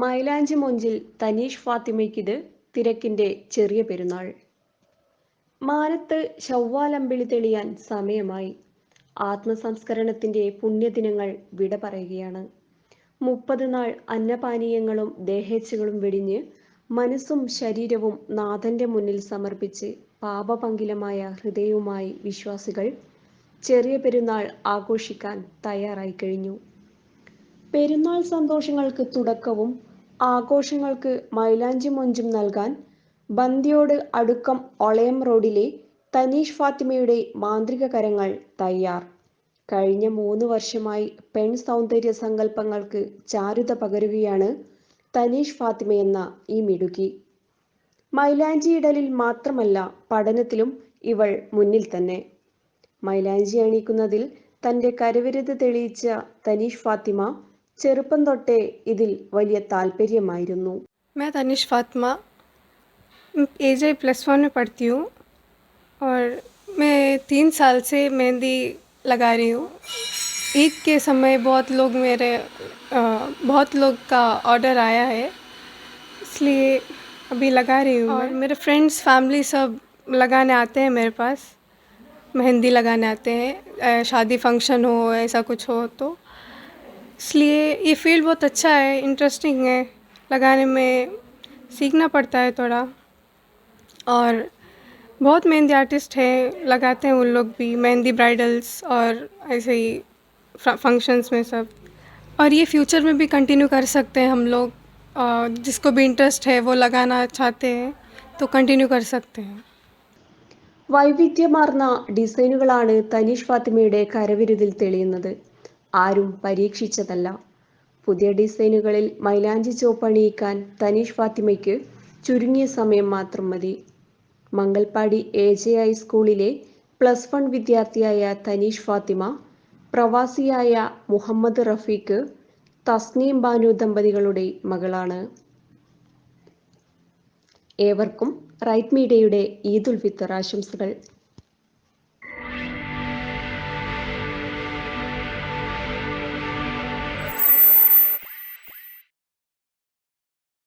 മൈലാഞ്ചി മൊഞ്ചിൽ തനീഷ് ഫാത്തിമയ്ക്കിത് തിരക്കിന്റെ ചെറിയ പെരുന്നാൾ. മാനത്ത് ശവ്വാലമ്പിളി തെളിയാൻ സമയമായി. ആത്മസംസ്കരണത്തിന്റെ പുണ്യദിനങ്ങൾ വിട പറയുകയാണ്. മുപ്പത് നാൾ അന്നപാനീയങ്ങളും ദേഹേച്ഛകളും വെടിഞ്ഞ് മനസ്സും ശരീരവും നാഥന്റെ മുന്നിൽ സമർപ്പിച്ച് പാപപങ്കിലമായ ഹൃദയവുമായി വിശ്വാസികൾ ചെറിയ പെരുന്നാൾ ആഘോഷിക്കാൻ തയ്യാറായി കഴിഞ്ഞു. പെരുന്നാൾ സന്തോഷങ്ങൾക്ക് തുടക്കവും ആഘോഷങ്ങൾക്ക് മൈലാഞ്ചി മൊഞ്ചും നൽകാൻ ബന്ദിയോട് അടുക്കം ഒളയം റോഡിലെ തനീഷ് ഫാത്തിമയുടെ മാന്ത്രിക കരങ്ങൾ തയ്യാർ. കഴിഞ്ഞ മൂന്ന് വർഷമായി പെൺ സൗന്ദര്യ സങ്കല്പങ്ങൾക്ക് ചാരുത പകരുകയാണ് തനീഷ് ഫാത്തിമയെന്ന ഈ മിടുക്കി. മൈലാഞ്ചി ഇടലിൽ മാത്രമല്ല പഠനത്തിലും ഇവൾ മുന്നിൽ തന്നെ. മൈലാഞ്ചി അണിയിക്കുന്നതിൽ തന്റെ കരവിരുത് തെളിയിച്ച തനീഷ് ഫാത്തിമ ചെറുപ്പം തൊട്ടേ ഇതിൽ വലിയ താല്പര്യമായിരുന്നു मैं Tanish Fatima A J plus one में पढ़ती हूँ और मैं तीन साल से मेहंदी लगा रही हूँ ईद के समय बहुत लोग मेरे अ, बहुत लोग का ऑर्डर आया है इसलिए अभी लगा रही हूँ और मेरे फ्रेंड्स फैमिली सब लगाने आते हैं मेरे पास मेहंदी लगाने आते हैं अ, शादी फंक्शन हो ऐसा कुछ हो तो इसलिए ये फील्ड बहुत अच्छा है इंटरेस्टिंग है लगाने में सीखना पड़ता है थोड़ा और बहुत मेहंदी आर्टिस्ट हैं लगाते हैं उन लोग भी मेहंदी ब्राइडल्स और ऐसे ही फंक्शंस में सब और ये फ्यूचर में भी कंटिन्यू कर सकते हैं हम लोग अ, जिसको भी इंटरेस्ट है वो लगाना चाहते हैं तो कंटिन्यू कर सकते हैं വൈവിധ്യമാർന്ന ഡിസൈനുകളാണ് തനീഷ് ഫാത്തിമയുടെ കരവിരുതിൽ തെളിയുന്നത് ആരും പരീക്ഷിച്ചതല്ല. പുതിയ ഡിസൈനുകളിൽ മൈലാഞ്ചി ചോപ്പ് അണിയിക്കാൻ തനീഷ് ഫാത്തിമയ്ക്ക് ചുരുങ്ങിയ സമയം മാത്രം മതി. മംഗൽപാടി എ ജെ ഐ സ്കൂളിലെ പ്ലസ് വൺ വിദ്യാർത്ഥിയായ തനീഷ് ഫാത്തിമ പ്രവാസിയായ മുഹമ്മദ് റഫീഖ് തസ്നീം ബാനു ദമ്പതികളുടെ മകളാണ്. ഏവർക്കും റൈറ്റ് മീഡിയയുടെ ഈദുൽ ഫിത്തർ ആശംസകൾ.